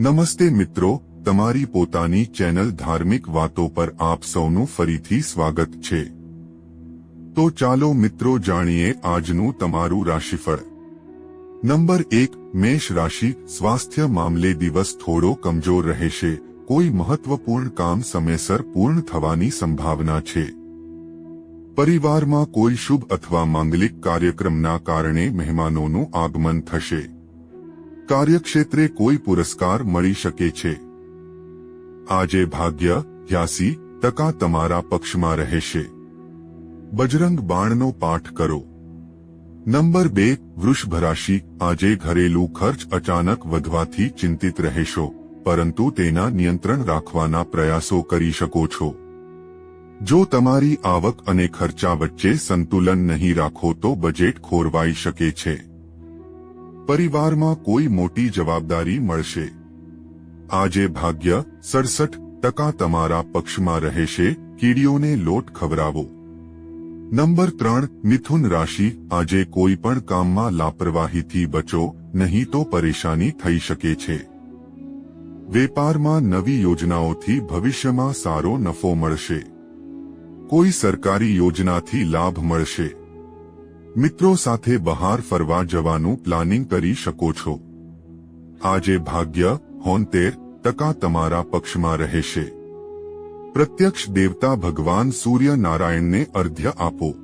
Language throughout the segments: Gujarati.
નમસ્તે મિત્રો, તમારી પોતાની ચેનલ ધાર્મિક વાતો પર આપ સૌનું ફરીથી સ્વાગત છે. તો ચાલો મિત્રો જાણીએ આજનું તમારું રાશિફળ. નંબર એક, મેષ રાશિ, સ્વાસ્થ્ય મામલે દિવસ થોડો કમજોર રહેશે. કોઈ મહત્વપૂર્ણ કામ સમયસર પૂર્ણ થવાની સંભાવના છે. પરિવારમાં કોઈ શુભ અથવા માંગલિક કાર્યક્રમના કારણે મહેમાનોનું આગમન થશે. કાર્યક્ષેત્રે કોઈ પુરસ્કાર મળી શકે છે. આજે ભાગ્ય, યાસી, ટકા તમારા પક્ષમાં રહેશે. બજરંગ બાણનો પાઠ કરો. નંબર બે, વૃષભ રાશિ, આજે ઘરેલું ખર્ચ અચાનક વધવાથી ચિંતિત રહેશો, પરંતુ તેના નિયંત્રણ રાખવાના પ્રયાસો કરી શકો છો. જો તમારી આવક અને ખર્ચા વચ્ચે સંતુલન નહીં રાખો તો બજેટ ખોરવાઈ શકે છે. પરિવારમાં કોઈ મોટી જવાબદારી મળશે. આજે ભાગ્ય સડસઠ ટકા તમારા પક્ષમાં રહેશે, કીડીઓને લોટ ખવડાવો. નંબર ત્રણ, મિથુન રાશિ, આજે કોઈ પણ કામમાં લાપરવાહીથી બચો, નહીં તો પરેશાની થઈ શકે છે. વેપારમાં નવી યોજનાઓથી ભવિષ્યમાં સારો નફો મળશે. કોઈ સરકારી યોજનાથી લાભ મળશે. મિત્રો સાથે બહાર ફરવા જવાનું પ્લાનિંગ કરી શકો છો. આજે ભાગ્ય હોનતેર ટકા તમારા પક્ષમાં રહેશે. પ્રત્યક્ષ દેવતા ભગવાન સૂર્ય નારાયણને અર્ધ્ય આપો.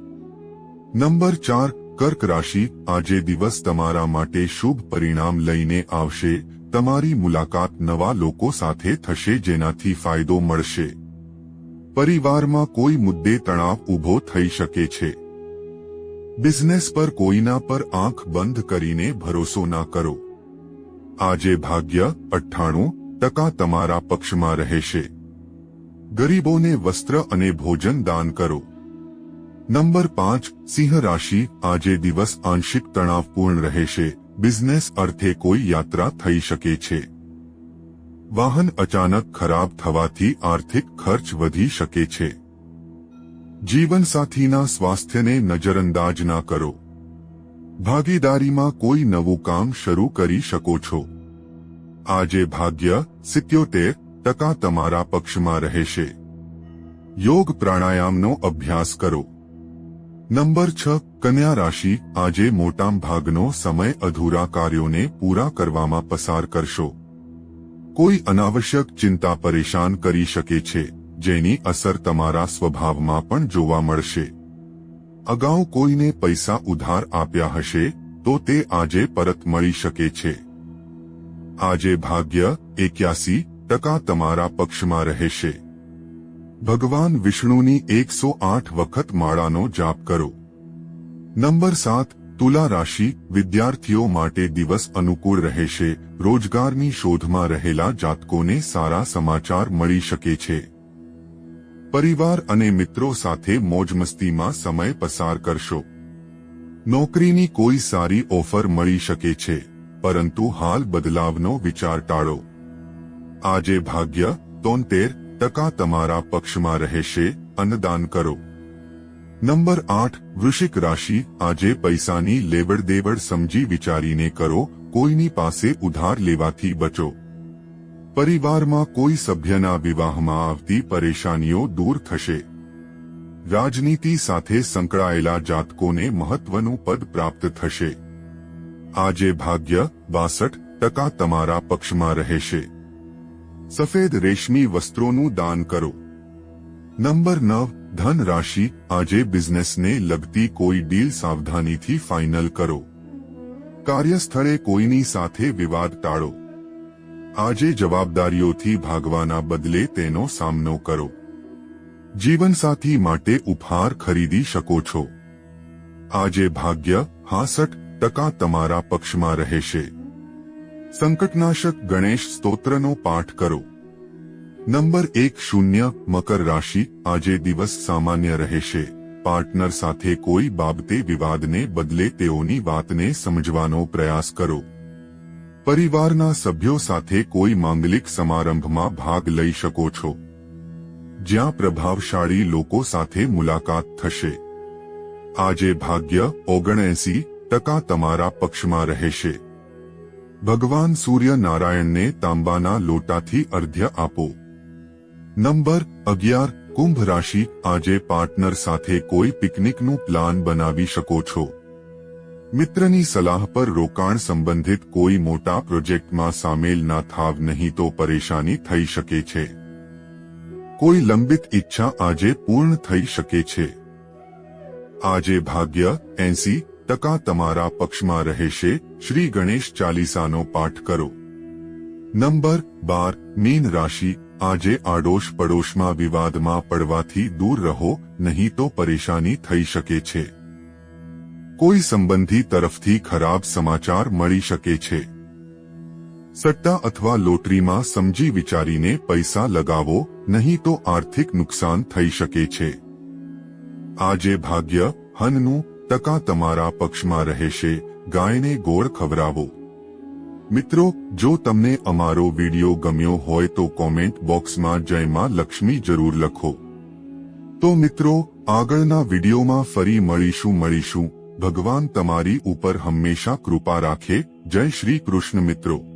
નંબર ચાર, કર્ક રાશિ, આજે દિવસ તમારા માટે શુભ પરિણામ લઈને આવશે. તમારી મુલાકાત નવા લોકો સાથે થશે જેનાથી ફાયદો મળશે. પરિવારમાં કોઈ મુદ્દે તણાવ ઊભો થઈ શકે છે. બિઝનેસ પર કોઈના પર આંખ બંધ કરીને ભરોસો ના કરો આજે ભાગ્ય અઠ્ઠાણું ટકા તમારા પક્ષમાં રહેશે ગરીબોને વસ્ત્ર અને ભોજન દાન કરો નંબર પાંચ સિંહ રાશિ આજે દિવસ આંશિક તણાવપૂર્ણ રહેશે બિઝનેસ અર્થે કોઈ યાત્રા થઈ શકે છે વાહન અચાનક ખરાબ થવાથી આર્થિક ખર્ચ વધી શકે છે જીવનસાથીના સ્વાસ્થ્યને નજરઅંદાજ ના કરો. ભાગીદારીમાં કોઈ નવું કામ શરૂ કરી શકો છો. આજે ભાગ્ય સિત્યોતેર ટકા તમારા પક્ષમાં રહેશે. યોગ પ્રાણાયામનો અભ્યાસ કરો. નંબર છ, કન્યા રાશિ આજે મોટા ભાગનો સમય અધૂરા કાર્યોને પૂરા કરવામાં પસાર કરશો. કોઈ અનાવશ્યક ચિંતા પરેશાન કરી શકે છે. જેની અસર તમારા સ્વભાવમાં પણ જોવા મળશે. અગાઉ કોઈને પૈસા ઉધાર આપ્યા હશે, તો તે આજે પરત મળી શકે છે. આજે ભાગ્ય એક્યાસી ટકા તમારા પક્ષમાં રહેશે. ભગવાન વિષ્ણુની એકસો આઠ વખત માળાનો જાપ કરો. નંબર સાત, તુલા રાશિ વિદ્યાર્થીઓ માટે દિવસ અનુકૂળ રહેશે, રોજગારની શોધમાં રહેલા જાતકોને સારા સમાચાર મળી શકે છે. પરિવાર અને મિત્રો સાથે મોજમસ્તીમાં સમય પસાર કરશો. નોકરીની કોઈ સારી ઓફર મળી શકે છે, પરંતુ હાલ બદલાવનો વિચાર ટાળો. આજે ભાગ્ય, તોતેર ટકા તમારા પક્ષમાં રહેશે, અન્નદાન કરો. નંબર આઠ, વૃશ્ચિક રાશિ, આજે પૈસાની લેવડ દેવડ સમજી વિચારીને કરો, કોઈની પાસે ઉધાર લેવાથી બચો. પરિવારમાં કોઈ સભ્યના વિવાહમાં આવતી પરેશાનીઓ દૂર થશે. રાજનીતિ સાથે સંકળાયેલા જાતકોને મહત્વનું પદ પ્રાપ્ત થશે. આજે ભાગ્ય બાસઠ ટકા તમારા પક્ષમાં રહેશે. સફેદ રેશમી વસ્ત્રોનું દાન કરો. નંબર નવ ધન રાશિ આજે બિઝનેસને લગતી કોઈ ડીલ સાવધાનીથી ફાઇનલ કરો. કાર્યસ્થળે કોઈની સાથે વિવાદ ટાળો. આજે જવાબદારીઓથી ભાગવાના બદલે તેનો સામનો કરો. જીવનસાથી માટે ઉપહાર ખરીદી શકો છો. આજે ભાગ્ય હાસઠ ટકા તમારા પક્ષમાં રહેશે. સંકટનાશક ગણેશ સ્તોત્રનો પાઠ કરો. નંબર એક શૂન્ય મકર રાશિ આજે દિવસ સામાન્ય રહેશે. પાર્ટનર સાથે કોઈ બાબતે વિવાદને બદલે તેઓની વાતને સમજવાનો પ્રયાસ કરો. પરિવારના સભ્યો સાથે કોઈ માંગલિક સમારંભમાં ભાગ લઈ શકો છો. જ્યાં પ્રભાવશાળી લોકો સાથે મુલાકાત થશે. આજે ભાગ્ય ઓગણએસી ટકા તમારા પક્ષમાં રહેશે. ભગવાન સૂર્ય નારાયણને તાંબાના લોટાથી અર્ધ્ય આપો. નંબર અગિયાર, કુંભ રાશિ, આજે પાર્ટનર સાથે કોઈ પિકનિકનું પ્લાન બનાવી શકો છો. મિત્રની સલાહ પર રોકાણ સંબંધિત કોઈ મોટા પ્રોજેક્ટમાં સામેલ ના થાવ નહીં તો પરેશાની થઈ શકે છે. કોઈ લંબિત ઈચ્છા આજે પૂર્ણ થઈ શકે છે. આજે ભાગ્ય એંસી ટકા તમારા પક્ષમાં રહેશે, શ્રી ગણેશ ચાલીસાનો પાઠ કરો. નંબર બાર, મીન રાશિ, આજે આડોશ પડોશમાં વિવાદમાં પડવાથી દૂર રહો, નહીં તો પરેશાની થઈ શકે છે. કોઈ સંબંધી તરફથી ખરાબ સમાચાર મળી શકે છે. સટ્ટા અથવા લોટરીમાં સમજી વિચારીને પૈસા લગાવો, નહીં તો આર્થિક નુકસાન થઈ શકે છે. આજે ભાગ્ય, હનનું, ટકા તમારા પક્ષમાં રહેશે, ગાયને ગોળ ખવડાવો. મિત્રો, જો તમને અમારો વિડિયો ગમ્યો હોય તો કોમેન્ટ બોક્સમાં જય માં લક્ષ્મી જરૂર લખો. તો મિત્રો, આગળના વિડિયોમાં ફરી મળીશું મળીશું. ભગવાન તમારી ઉપર હંમેશા કૃપા રાખે. જય શ્રી કૃષ્ણ મિત્રો.